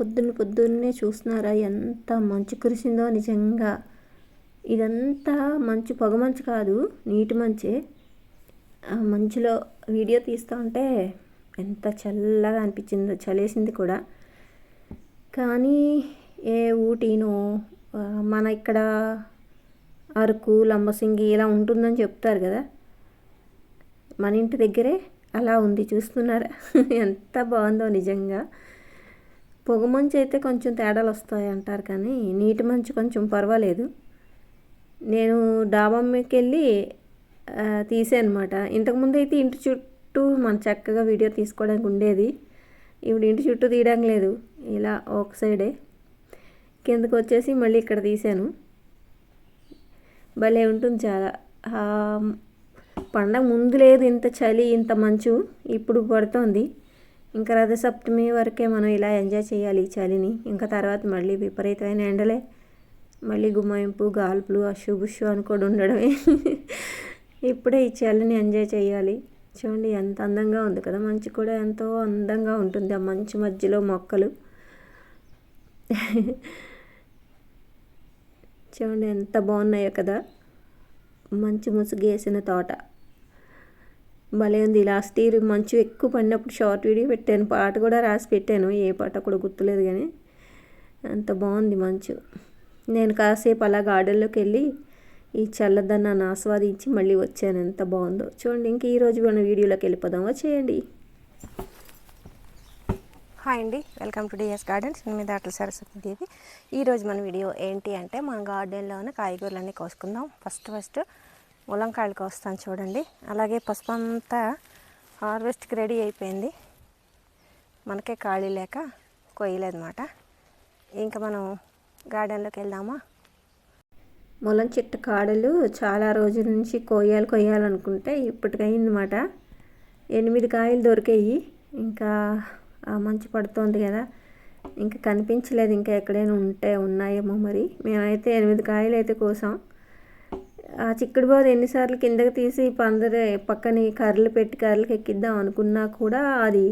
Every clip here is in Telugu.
పొద్దున్న పొద్దున్నే చూస్తున్నారా? ఎంత మంచు కురిసిందో నిజంగా. ఇదంతా మంచు పొగ మంచు కాదు నీటి మంచే. ఆ మంచులో వీడియో తీస్తూ ఉంటే ఎంత చల్లగా అనిపించిందో చలేసింది కూడా. కానీ ఏ ఊటీనో మన ఇక్కడ అరకు లంబసింగి ఇలా ఉంటుందని చెప్తారు కదా. మన ఇంటి దగ్గరే అలా ఉంది చూస్తున్నారా? ఎంత బాగుందో నిజంగా. పొగ మంచు అయితే కొంచెం తేడాలు వస్తాయి అంటారు కానీ నీటి మంచు కొంచెం పర్వాలేదు. నేను డాబామ్మకి వెళ్ళి తీసానమాట. ఇంతకుముందు అయితే ఇంటి చుట్టూ మన చక్కగా వీడియో తీసుకోవడానికి ఉండేది. ఇప్పుడు ఇంటి చుట్టూ తీయడం లేదు. ఇలా ఒక సైడే. కిందకు వచ్చేసి మళ్ళీ ఇక్కడ తీసాను. భలే ఉంటుంది చాలా. పండగ ముందు లేదు ఇంత చలి ఇంత మంచు. ఇప్పుడు పడుతోంది. ఇంకా రథసప్తమి వరకే మనం ఇలా ఎంజాయ్ చేయాలి ఈ చలిని. ఇంకా తర్వాత మళ్ళీ విపరీతమైన ఎండలే. మళ్ళీ గుమాయింపు గాల్పులు అషుబుషు అని కూడా ఉండడమే. ఇప్పుడే ఈ చలిని ఎంజాయ్ చేయాలి. చూడండి ఎంత అందంగా ఉంది కదా. మంచు కూడా ఎంతో అందంగా ఉంటుంది ఆ మంచు మధ్యలో మొక్కలు. చూడండి ఎంత బాగున్నాయో కదా. మంచు ముసుగేసిన తోట. భలే ఉంది. లాస్ట్ ఇయర్ మంచు ఎక్కువ పడినప్పుడు షార్ట్ వీడియో పెట్టాను. పాట కూడా రాసి పెట్టాను. ఏ పాట కూడా గుర్తులేదు కానీ. అంత బాగుంది మంచు. నేను కాసేపు అలా గార్డెన్లోకి వెళ్ళి ఈ చల్లదన్నాన్ని ఆస్వాదించి మళ్ళీ వచ్చాను. ఎంత బాగుందో. చూడండి ఇంక ఈరోజు మన వీడియోలోకి వెళ్ళిపోదాం. చేయండి హాయ్ అండి. వెల్కమ్ టు డిఎస్ గార్డెన్స్ నేను మీద అట్ల సరస్వతి దేవి. ఈరోజు మన వీడియో ఏంటి అంటే మన గార్డెన్లోనే కాయగూరలన్నీ కోసుకుందాం. ఫస్ట్ ఫస్ట్ ములంకాయలు కోస్తాను చూడండి. అలాగే పసుపు అంతా హార్వెస్ట్కి రెడీ అయిపోయింది. మనకే ఖాళీ లేక కొయ్యలేదన్నమాట. ఇంకా మనం గార్డెన్లోకి వెళ్దామా? ములం చెట్టు కాడలు చాలా రోజుల నుంచి కొయ్యాలి కొయ్యాలనుకుంటే ఇప్పటికైందన్నమాట. ఎనిమిది కాయలు దొరికాయి. ఇంకా మంచు పడుతోంది కదా. ఇంకా కనిపించలేదు ఇంకా ఎక్కడైనా ఉంటే ఉన్నాయేమో మరి. మేమైతే ఎనిమిది కాయలు అయితే కోసాం. ఆ చిక్కుడు బాదు ఎన్నిసార్లు కిందకి తీసి పందరే పక్కని కర్రలు పెట్టి కర్రలకి ఎక్కిద్దాం అనుకున్నా కూడా అది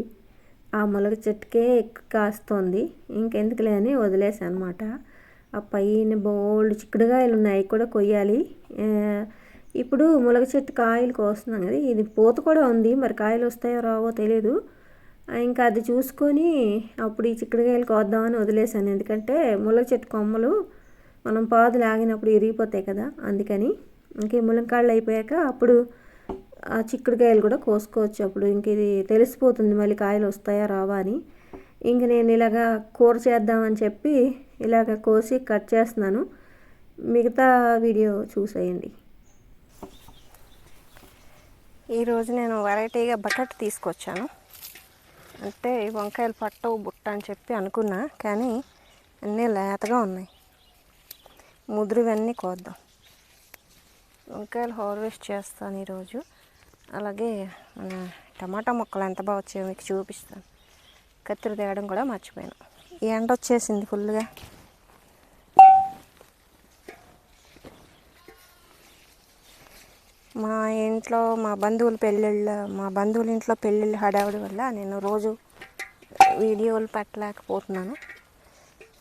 ఆ మొలక చెట్టుకే ఎక్కు కాస్తోంది. ఇంకెందుకులే అని వదిలేసాను అనమాట ఆ పైన బోల్డ్ చిక్కుడుగాయలు ఉన్నాయి కూడా కొయ్యాలి. ఇప్పుడు ములగ చెట్టు కాయలు కోస్తున్నాం కదా ఇది పూత కూడా ఉంది. మరి కాయలు వస్తాయో రావో తెలియదు ఇంకా అది చూసుకొని అప్పుడు ఈ చిక్కుడుకాయలు కోద్దామని వదిలేసాను. ఎందుకంటే ములగ చెట్టు కొమ్మలు మనం పాదు లాగినప్పుడు ఇరిగిపోతాయి కదా అందుకని ఇంక ములంకాళ్ళు అయిపోయాక అప్పుడు ఆ చిక్కుడుకాయలు కూడా కోసుకోవచ్చు అప్పుడు. ఇంక ఇది తెలిసిపోతుంది మళ్ళీ కాయలు వస్తాయా రావా అని. ఇంక నేను ఇలాగా కూర చేద్దామని చెప్పి ఇలాగ కోసి కట్ చేస్తున్నాను. మిగతా వీడియో చూసేయండి. ఈరోజు నేను వెరైటీగా బటాట్ తీసుకొచ్చాను. అంటే వంకాయలు పట్టవు బుట్ట అని చెప్పి అనుకున్నా కానీ అన్నీ లేతగా ఉన్నాయి. ముదురువన్నీ కోద్దాం. వంకాయలు హార్వెస్ట్ చేస్తాను ఈరోజు. అలాగే మన టమాటా మొక్కలు ఎంత బాగా వచ్చాయో మీకు చూపిస్తాను. కత్తిరి తేయడం కూడా మర్చిపోయాను. ఈ ఎండ వచ్చేసింది ఫుల్గా. మా ఇంట్లో మా బంధువుల పెళ్ళిళ్ళ మా బంధువుల ఇంట్లో పెళ్ళిళ్ళ హడావుడి వల్ల నేను రోజు వీడియోలు పెట్టలేకపోతున్నాను.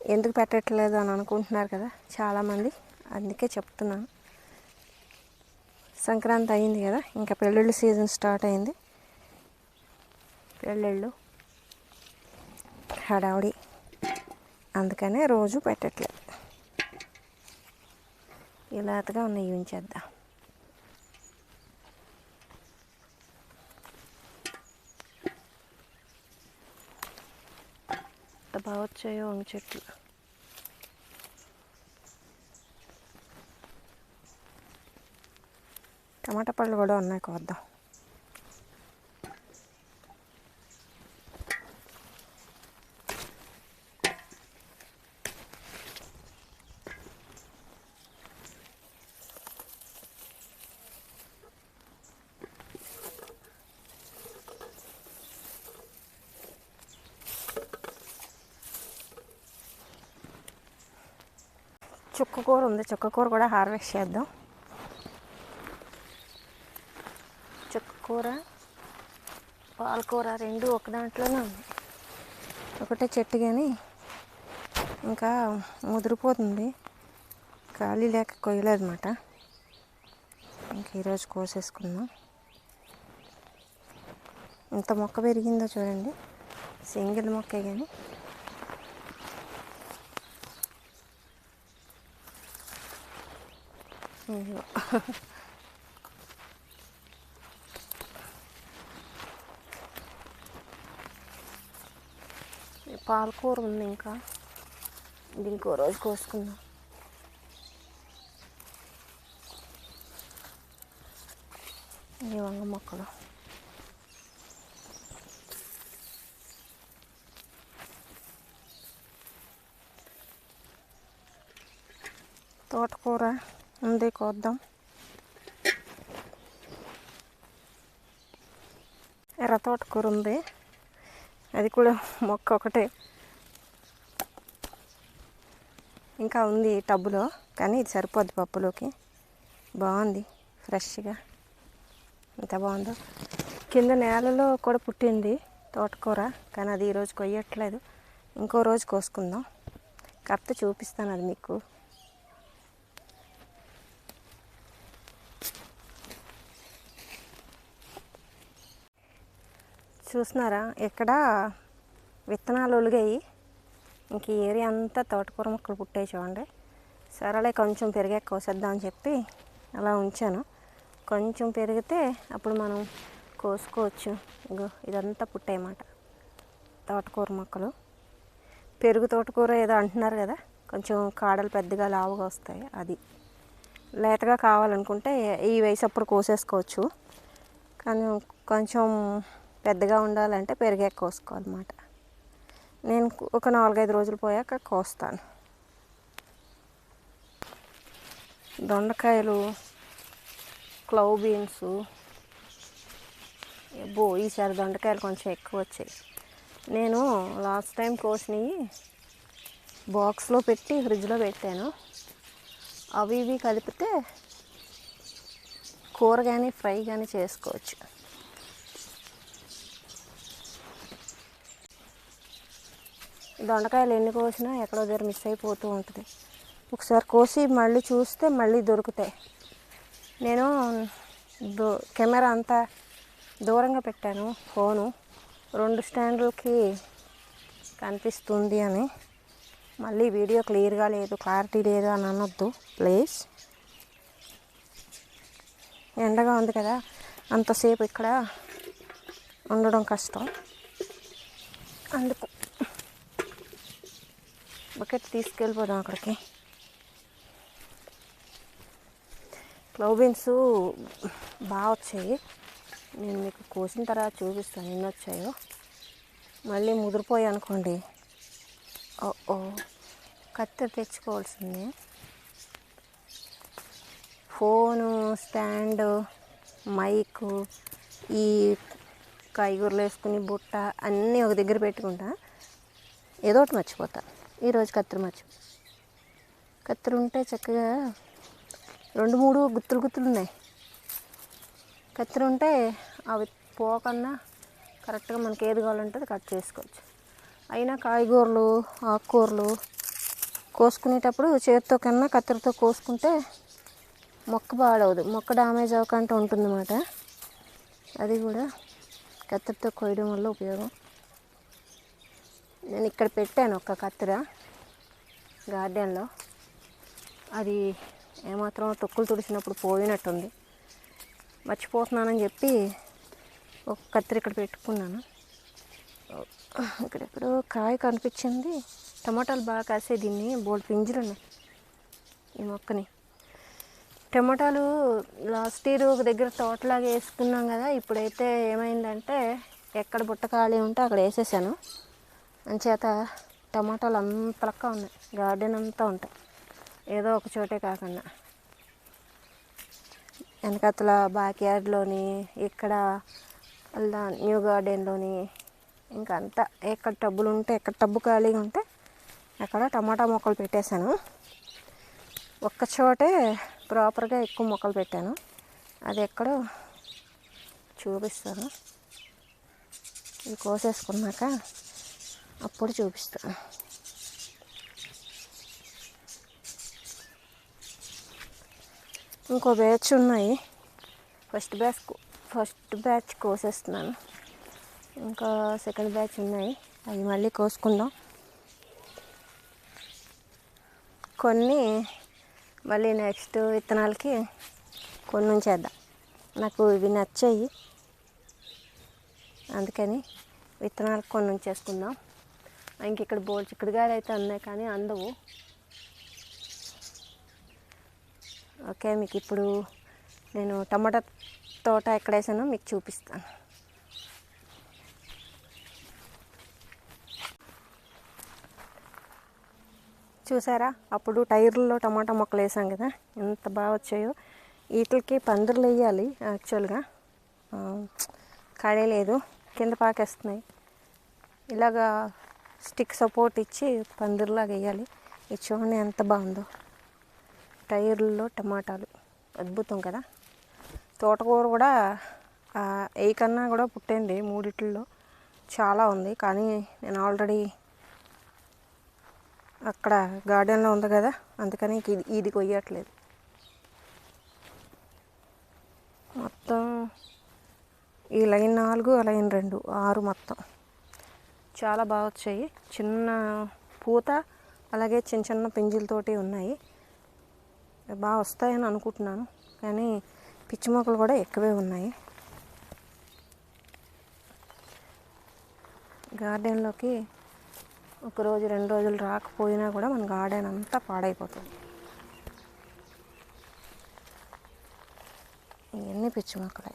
ఎందుకు పెట్టట్లేదు అని అనుకుంటున్నారు కదా చాలామంది. అందుకే చెప్తున్నాను. సంక్రాంతి అయింది కదా ఇంకా పెళ్ళిళ్ళు సీజన్ స్టార్ట్ అయింది. పెళ్ళిళ్ళు హడావుడి. అందుకనే రోజు పెట్టట్లేదు. ఇలాతగా ఉన్నాయి ఉంచేద్దాం. బాగా వచ్చాయో వంగ చెట్లు. టమాటా పళ్ళు కూడా ఉన్నాయి కోద్దాం చుక్క కూర ఉంది చుక్క కూర కూడా హార్వెస్ట్ చేద్దాం. చుక్క కూర పాలకూర రెండు ఒక దాంట్లోనే ఉంది. ఒకటే చెట్టు కానీ ఇంకా ముదిరిపోతుంది. ఖాళీ లేక కొయ్యలేదన్నమాట. ఇంక ఈరోజు కోసేసుకుందాం. ఇంత మొక్క పెరిగిందో చూడండి. సింగిల్ మొక్కే కానీ ఇదిగో. పాలకూర ఉంది ఇంకా. ఇది ఇంకో రోజు కోసుకుందాం. ఈ వంగ మొక్కలు. తోటకూర ఉంది కోద్దాం. ఎర్ర తోటకూర ఉంది. అది కూడా మొక్క ఒకటే. ఇంకా ఉంది టబ్బులో కానీ ఇది సరిపోద్ది పప్పులోకి. బాగుంది ఫ్రెష్గా. ఎంత బాగుందో. కింద నేలలో కూడా పుట్టింది తోటకూర కానీ అది ఈరోజు కొయ్యట్లేదు. ఇంకో రోజు కోసుకుందాం. కరెక్ట్ చూపిస్తాను అది మీకు. చూస్తున్నారా? ఇక్కడ విత్తనాలు ఒలిగాయి. ఇంక ఈ ఏరియా అంతా తోటకూర మొక్కలు పుట్టాయి చూడండి. సరేలే కొంచెం పెరిగాక కోసేద్దామని చెప్పి అలా ఉంచాను. కొంచెం పెరిగితే అప్పుడు మనం కోసుకోవచ్చు. ఇగో ఇదంతా పుట్టాయన్నమాట తోటకూర మొక్కలు. పెరుగు తోటకూర ఏదో అంటున్నారు కదా కొంచెం కాడలు పెద్దగా లావుగా వస్తాయి అది. లేతగా కావాలనుకుంటే ఈ వయసు అప్పుడు కోసేసుకోవచ్చు. కానీ కొంచెం పెద్దగా ఉండాలంటే పెరిగాక కోసుకోవాలన్నమాట. నేను ఒక నాలుగైదు రోజులు పోయాక కోస్తాను. దొండకాయలు క్లవ్ బీన్స్ బో ఈసారి దొండకాయలు కొంచెం ఎక్కువ వచ్చాయి. నేను లాస్ట్ టైం కోసినవి బాక్స్లో పెట్టి ఫ్రిడ్జ్లో పెట్టాను. అవి ఇవి కలిపితే కూర కానీ ఫ్రై కానీ చేసుకోవచ్చు. దొండకాయలు ఎన్ని కోసినా ఎక్కడో దగ్గర మిస్ అయిపోతూ ఉంటుంది. ఒకసారి కోసి మళ్ళీ చూస్తే మళ్ళీ దొరుకుతాయి. నేను కెమెరా అంతా దూరంగా పెట్టాను ఫోను. రెండు స్టాండ్లకి కనిపిస్తుంది అని. మళ్ళీ వీడియో క్లియర్గా లేదు క్లారిటీ లేదు అని అనొద్దు ప్లీజ్. ఎండగా ఉంది కదా అంతసేపు ఇక్కడ ఉండడం కష్టం. అందుకు బకెట్ తీసుకెళ్ళిపోదాం అక్కడికి. క్లవ్ బీన్స్ బాగా వచ్చాయి. నేను మీకు కోసిన తర్వాత చూపిస్తాను ఎన్ని వచ్చాయో. మళ్ళీ ముదిరిపోయి అనుకోండి. ఓ ఓ కత్తి తెచ్చుకోవాల్సిందే. ఫోను స్టాండ్ మైకు ఈ కాయగూరలు వేసుకుని బుట్ట అన్నీ ఒక దగ్గర పెట్టుకుంటా. ఏదో ఒకటి మర్చిపోతా. ఈరోజు కత్తిరి మర్చి కత్తిరి ఉంటే చక్కగా రెండు మూడు గుత్తులు గుత్తులు ఉన్నాయి. కత్తిరి ఉంటే అవి పోకన్నా కరెక్ట్గా మనకి ఏది కావాలంటే అది కట్ చేసుకోవచ్చు. అయినా కాయగూరలు ఆకుకూరలు కోసుకునేటప్పుడు చేతితో కన్నా కత్తిరితో కోసుకుంటే మొక్క పాడవదు. మొక్క డ్యామేజ్ అవ్వకుండా ఉంటుందన్నమాట. అది కూడా కత్తిరితో కోయడం వల్ల ఉపయోగం. నేను ఇక్కడ పెట్టాను ఒక కత్తెర. గార్డెన్లో. అది ఏమాత్రం తొక్కులు తుడిచినప్పుడు పోయినట్టుంది. మర్చిపోతున్నానని చెప్పి ఒక కత్తిరి ఇక్కడ పెట్టుకున్నాను. ఇక్కడెక్కడో కాయ కనిపించింది. టమాటాలు బాగా కాసే దీన్ని బోల్డ్ పింజలు ఉన్నాయి ఈ మొక్కని. టమాటాలు లాస్ట్ ఇయర్ ఒక దగ్గర తోటలాగా వేసుకున్నాం కదా ఇప్పుడైతే ఏమైందంటే ఎక్కడ బుట్ట ఖాళీ ఉంటే అక్కడ వేసేసాను. అంచేత టమాటాలు అంత లెక్క ఉన్నాయి. గార్డెన్ అంతా ఉంటాయి. ఏదో ఒక చోటే కాకుండా. వెనకతల బ్యాక్ యార్డ్లోని ఇక్కడ న్యూ గార్డెన్లోని ఇంకా అంతా ఎక్కడ టబ్బులు ఉంటే ఎక్కడ టబ్బు ఖాళీగా ఉంటే అక్కడ టమాటా మొక్కలు పెట్టేశాను. ఒక్క చోటే ప్రాపర్గా ఎక్కువ మొక్కలు పెట్టాను. అది ఎక్కడో చూపిస్తాను. ఇవి కోసేసుకున్నాక అప్పుడు చూపిస్తాను ఇంకో బ్యాచ్ ఉన్నాయి. ఫస్ట్ బ్యాచ్ ఫస్ట్ బ్యాచ్ కోసేస్తున్నాను. ఇంకా సెకండ్ బ్యాచ్ ఉన్నాయి. అవి మళ్ళీ కోసుకుందాం. కొన్ని మళ్ళీ నెక్స్ట్ విత్తనాలకి కొన్ని ఉంచేద్దాం. నాకు ఇవి నచ్చాయి. అందుకని విత్తనాలకు కొన్ని ఉంచేసుకుందాం. ఇంక ఇక్కడ బోల్ చిక్కుడుగాయలు అయితే ఉన్నాయి కానీ అందవు. ఓకే మీకు ఇప్పుడు నేను టమాటా తోట ఎక్కడ వేసానో మీకు చూపిస్తాను. చూసారా? అప్పుడు టైర్లలో టమాటా మొక్కలు వేసాం కదా? ఎంత బాగా వచ్చాయో. వీటికి పందిర్లు వేయాలి యాక్చువల్గా. ఆ, లేదు. కింద పాకేస్తున్నాయి. ఇలాగా స్టిక్ సపోర్ట్ ఇచ్చి పందిర్లాగా వేయాలి. ఇది చూడండి ఎంత బాగుందో. టైర్లలో టమాటాలు. అద్భుతం కదా. తోటకూర కూడా ఏ కన్నా కూడా పుట్టింది మూడిట్లో చాలా ఉంది. కానీ నేను ఆల్రెడీ అక్కడ గార్డెన్లో ఉంది కదా. అందుకని ఇది ఇది కొయ్యట్లేదు. మొత్తం ఈ లైన్ నాలుగు ఆ లైన్ రెండు ఆరు మొత్తం. చాలా బాగా వచ్చాయి. చిన్న పూత అలాగే చిన్న చిన్న పింజిలతోటి ఉన్నాయి. బాగా వస్తాయని అనుకుంటున్నాను కానీ పిచ్చి మొక్కలు కూడా ఎక్కువే ఉన్నాయి. గార్డెన్లోకి ఒక రోజు రెండు రోజులు రాకపోయినా కూడా మన గార్డెన్ అంతా పాడైపోతుంది. ఇవన్నీ పిచ్చి మొక్కలే.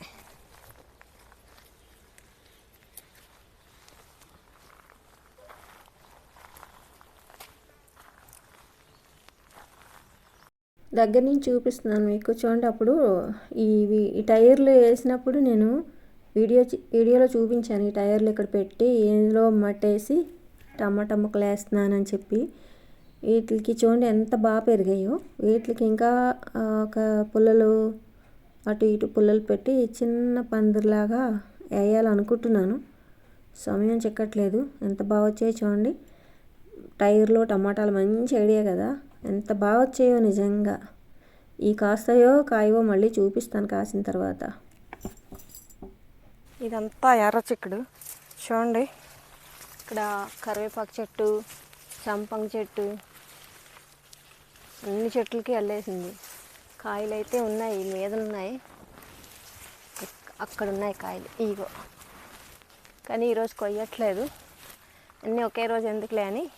దగ్గర నుంచి చూపిస్తున్నాను మీకు. చూడండి అప్పుడు ఇవి ఈ టైర్లు వేసినప్పుడు నేను వీడియో వీడియోలో చూపించాను. ఈ టైర్లు ఇక్కడ పెట్టి ఇందులో మట్టేసి టమాటా ముక్కలు వేస్తున్నానని చెప్పి. వీటికి చూడండి ఎంత బాగా పెరిగాయో. వీటికి ఇంకా ఒక పుల్లలు అటు ఇటు పుల్లలు పెట్టి చిన్న పందిరిలాగా వేయాలనుకుంటున్నాను. సమయం చిక్కట్లేదు. ఎంత బాగా వచ్చాయో చూడండి. టైర్లో టమాటాలు మంచి ఐడియా కదా. ఎంత బాగా వచ్చాయో నిజంగా. ఈ కాస్తాయో కాయవో మళ్ళీ చూపిస్తాను కాసిన తర్వాత. ఇదంతా ఎర్ర చిక్కుడు. చూడండి. ఇక్కడ కరివేపాకు చెట్టు చంపంగ చెట్టు అన్ని చెట్లకి అల్లేసింది. కాయలు అయితే ఉన్నాయి మీదలున్నాయి. అక్కడ ఉన్నాయి కాయలు. ఇగో. కానీ ఈరోజు కొయ్యట్లేదు. అన్నీ ఒకే రోజు ఎందుకులే అని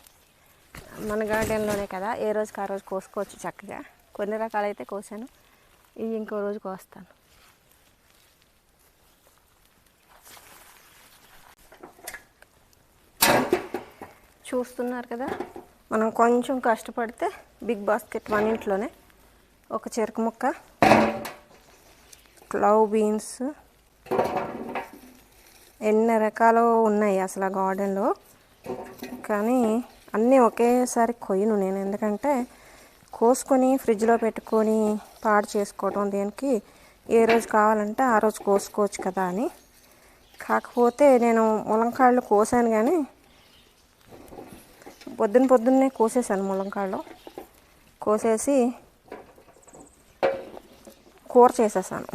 మన గార్డెన్లోనే కదా ఏ రోజుకి ఆ రోజు కోసుకోవచ్చు చక్కగా. కొన్ని రకాలైతే కోసాను ఇవి ఇంకో రోజు కోస్తాను. చూస్తున్నారు కదా మనం కొంచెం కష్టపడితే బిగ్ బాస్కెట్ వన్ ఇంట్లోనే. ఒక చెరుకు ముక్క క్లవ్ బీన్స్ ఎన్ని రకాలు ఉన్నాయి అసలు ఆ గార్డెన్లో. కానీ అన్నీ ఒకేసారి కొయ్యను నేను. ఎందుకంటే కోసుకొని ఫ్రిడ్జ్లో పెట్టుకొని పాడు చేసుకోవడం దేనికి ఏ రోజు కావాలంటే ఆ రోజు కోసుకోవచ్చు కదా అని. కాకపోతే నేను ములంకాళ్ళు కోసాను కానీ పొద్దున్న పొద్దున్నే కోసేసాను ములంకాళ్ళు. కోసేసి కూర చేసేసాను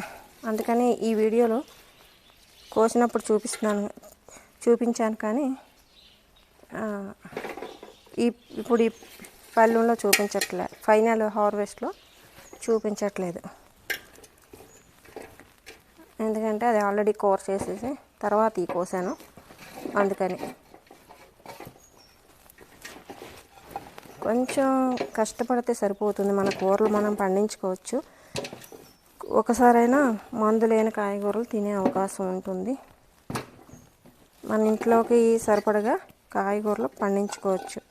అందుకని ఈ వీడియోలో కోసినప్పుడు చూపిస్తున్నాను చూపించాను కానీ ఈ ఇప్పుడు ఈ పళ్ళులో చూపించట్లేదు ఫైనల్ హార్వెస్ట్లో చూపించట్లేదు. ఎందుకంటే అది ఆల్రెడీ కోర్ చేసేసి తర్వాత ఈ కోసాను. అందుకని. కొంచెం కష్టపడితే సరిపోతుంది. మన కూరలు మనం పండించుకోవచ్చు. ఒకసారైనా మందు లేని కాయగూరలు తినే అవకాశం ఉంటుంది. మన ఇంట్లోకి సరిపడగా కాయగూరలు పండించుకోవచ్చు.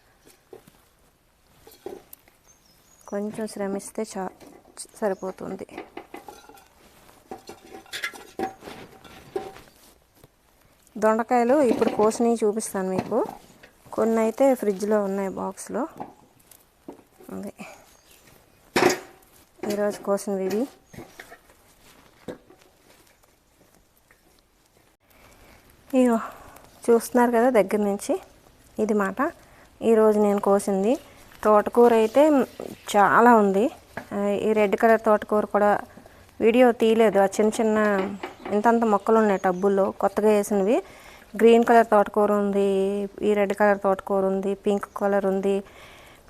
కొంచెం శ్రమిస్తే చా సరిపోతుంది. దొండకాయలు ఇప్పుడు కోసినవి చూపిస్తాను మీకు. కొన్ని అయితే ఫ్రిడ్జ్లో ఉన్నాయి బాక్స్లో. ఉంది ఈరోజు కోసినవి ఇవి. ఇగో చూస్తున్నారు కదా దగ్గర నుంచి? ఇది మాట. ఈరోజు నేను కోసింది తోటకూర అయితే చాలా ఉంది. ఈ రెడ్ కలర్ తోటకూర కూడా వీడియో తీయలేదు. ఆ చిన్న చిన్న ఇంతంత మొక్కలు ఉన్నాయి టబ్బుల్లో కొత్తగా వేసినవి. గ్రీన్ కలర్ తోటకూర ఉంది ఈ రెడ్ కలర్ తోటకూర ఉంది పింక్ కలర్ ఉంది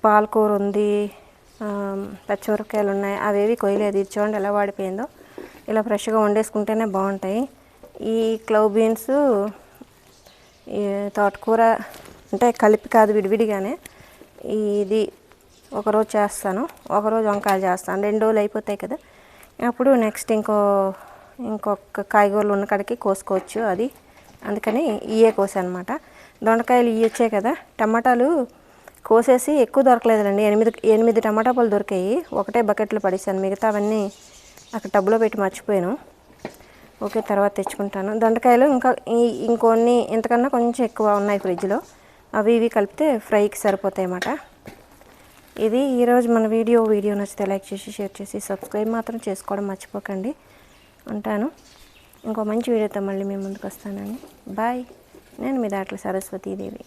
పాలకూర ఉంది పచ్చిమిరపకాయలు ఉన్నాయి. అవేవి కొయ్యలేదు. ఇది చూడండి ఎలా వాడిపోయిందో. ఇలా ఫ్రెష్గా వండేసుకుంటేనే బాగుంటాయి. ఈ క్లవ్ బీన్స్ ఈ తోటకూర అంటే కలిపి కాదు విడివిడిగానే ఇది ఒకరోజు చేస్తాను. ఒకరోజు వంకాయలు చేస్తాను. రెండు రోజులు అయిపోతాయి కదా. అప్పుడు నెక్స్ట్ ఇంకో ఇంకొక కాయగూరలు ఉన్న కాడికి కోసుకోవచ్చు అది. అందుకని ఇయే కోసానమాట. అనమాట దొండకాయలు ఇవి వచ్చాయి కదా. టమాటాలు కోసేసి ఎక్కువ దొరకలేదులండి. ఎనిమిది ఎనిమిది టమాటా పళ్ళు దొరికాయి. ఒకటే బకెట్లో పడేసాను. మిగతా అవన్నీ అక్కడ టబ్లో పెట్టి మర్చిపోయాను. ఓకే తర్వాత తెచ్చుకుంటాను. దొండకాయలు ఇంకా ఇంకొన్ని ఇంతకన్నా కొంచెం ఎక్కువ ఉన్నాయి ఫ్రిడ్జ్లో. అవి ఇవి కలిపితే ఫ్రైకి సరిపోతాయి అన్నమాట. ఇది ఈరోజు మన వీడియో. వీడియో నచ్చితే లైక్ చేసి షేర్ చేసి సబ్స్క్రైబ్ మాత్రం చేసుకోవడం మర్చిపోకండి. ఉంటాను. ఇంకో మంచి వీడియోతో మళ్ళీ మేము ముందుకు వస్తానని బాయ్. నేను మీ దాంట్లో సరస్వతీదేవి.